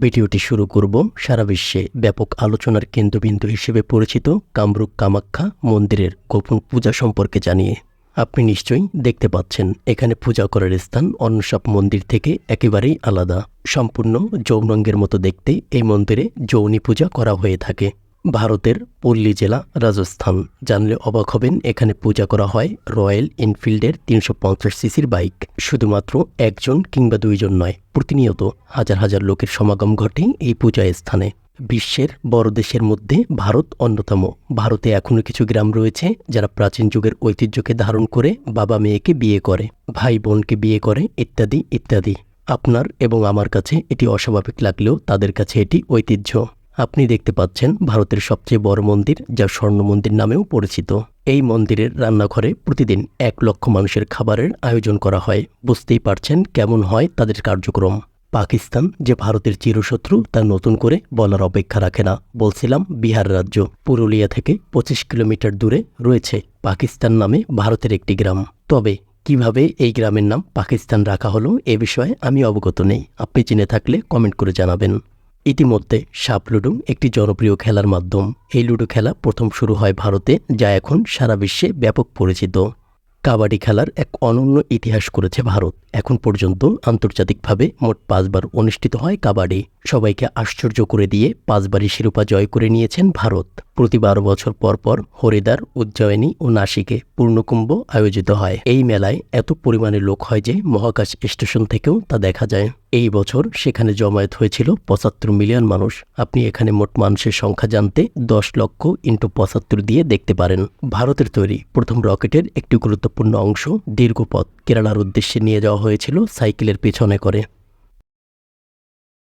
ভিডিওটি শুরু করব সারা বিশ্বে ব্যাপক আলোচনার কেন্দ্রবিন্দু হিসেবে পরিচিত কামরূপ কামাখ্যা মন্দিরের গোপন পূজা সম্পর্কে জানিয়ে। আপনি নিশ্চয়ই দেখতে পাচ্ছেন, এখানে পূজা করার স্থান অন্য সব মন্দির থেকে একেবারেই আলাদা। সম্পূর্ণ যৌনঙ্গের মতো দেখতে এই মন্দিরে যৌনি পূজা করা হয়ে থাকে। ভারতের পল্লী জেলা রাজস্থান। জানলে অবাক হবেন, এখানে পূজা করা হয় রয়্যাল এনফিল্ডের তিনশো পঞ্চাশ সিসির বাইক। শুধুমাত্র একজন কিংবা দুইজন নয়, প্রতিনিয়ত হাজার হাজার লোকের সমাগম ঘটে এই পূজা স্থানে। বিশ্বের বড় দেশের মধ্যে ভারত অন্যতম। ভারতে এখনও কিছু গ্রাম রয়েছে যারা প্রাচীন যুগের ঐতিহ্যকে ধারণ করে বাবা মেয়েকে বিয়ে করে, ভাই বোনকে বিয়ে করে, ইত্যাদি ইত্যাদি। আপনার এবং আমার কাছে এটি অস্বাভাবিক লাগলেও তাদের কাছে এটি ঐতিহ্য। আপনি দেখতে পাচ্ছেন ভারতের সবচেয়ে বড় মন্দির, যা স্বর্ণ মন্দির নামেও পরিচিত। এই মন্দিরের রান্নাঘরে প্রতিদিন এক লক্ষ মানুষের খাবারের আয়োজন করা হয়। বুঝতেই পারছেন কেমন হয় তাদের কার্যক্রম। পাকিস্তান যে ভারতের চিরশত্রু, তা নতুন করে বলার অপেক্ষা রাখে না, বলছিলাম বিহার রাজ্য। পুরুলিয়া থেকে পঁচিশ কিলোমিটার দূরে রয়েছে পাকিস্তান নামে ভারতের একটি গ্রাম। তবে কীভাবে এই গ্রামের নাম পাকিস্তান রাখা হলো এ বিষয়ে আমি অবগত নেই। আপনি চিনে থাকলে কমেন্ট করে জানাবেন। ইতিমধ্যে সাপ লুডো একটি জনপ্রিয় খেলার মাধ্যম। এই লুডো খেলা প্রথম শুরু হয় ভারতে, যা এখন সারা বিশ্বে ব্যাপক পরিচিত। কাবাডি খেলার এক অনন্য ইতিহাস করেছে ভারত। এখন পর্যন্ত আন্তর্জাতিকভাবে মোট পাঁচবার অনুষ্ঠিত হয় কাবাডি। সবাইকে আশ্চর্য করে দিয়ে পাঁচবারই শিরোপা জয় করে নিয়েছেন ভারত। প্রতি বারো বছর পর পর হরিদ্বার, উজ্জয়িনী ও নাসিকে পূর্ণকুম্ভ আয়োজিত হয়। এই মেলায় এত পরিমাণে লোক হয় যে মহাকাশ স্টেশন থেকেও তা দেখা যায়। এই বছর সেখানে জমায়েত হয়েছিল পঁচাত্তর মিলিয়ন মানুষ। আপনি এখানে মোট মানুষের সংখ্যা জানতে দশ লক্ষ ইন্টু পঁচাত্তর দিয়ে দেখতে পারেন। ভারতের তৈরি প্রথম রকেটের একটি গুরুত্বপূর্ণ অংশ দীর্ঘ পথ কেরালার উদ্দেশ্যে নিয়ে যাওয়া হয়েছিল সাইকেলের পেছনে করে।